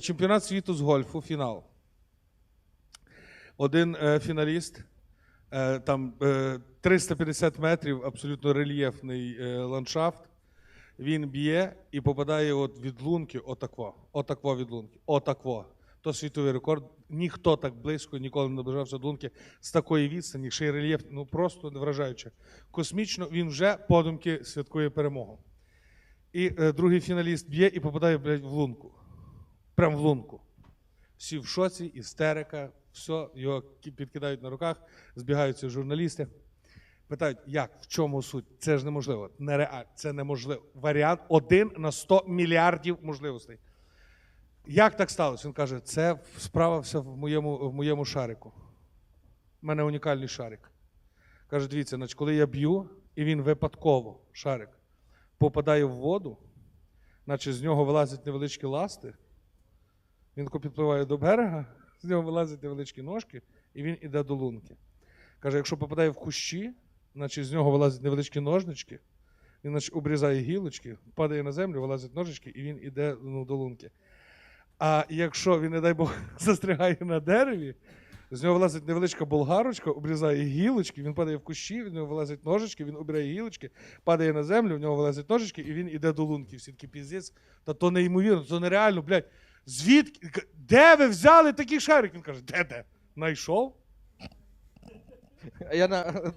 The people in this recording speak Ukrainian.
Чемпіонат світу з гольфу, фінал. Один е, фіналіст, е, там е, 350 метрів, абсолютно рельєфний е, ландшафт. Він б'є і попадає от від лунки, отакво, отакво від лунки, отакво. То світовий рекорд. Ніхто так близько ніколи не наближався до лунки з такої відстані, ще й рельєф, ну просто вражаюче. Космічно він вже подумки святкує перемогу. І е, другий фіналіст б'є і попадає, блядь, в лунку. Прям в лунку. Всі в шоці, істерика, все, його підкидають на руках, збігаються журналісти. Питають, як, в чому суть? Це ж неможливо. Нереально, це неможливо. Варіант один на 100 мільярдів можливостей. Як так сталося? Він каже, це справа вся в моєму, в моєму шарику. У мене унікальний шарик. Каже, дивіться, значить, коли я б'ю, і він випадково, шарик, попадає в воду, наче з нього вилазять невеличкі ласти. Він тако підпливає до берега, з нього вилазять невеличкі ножки, і він іде до лунки. Каже, якщо попадає в кущі, значить з нього вилазять невеличкі ножнички, він значить, обрізає гілочки, падає на землю, вилазять ножички, і він іде ну, до лунки. А якщо він, не дай Бог, застрягає на дереві, з нього вилазить невеличка болгарочка, обрізає гілочки, він падає в кущі, в нього вилазять ножички, він обирає гілочки, падає на землю, в нього вилазять ножички, і він іде до лунки. Всі такі піздець, та то неймовірно, то нереально, блядь. Звідки? Де ви взяли такий шарик? Він каже, де де? Найшов? А Я на...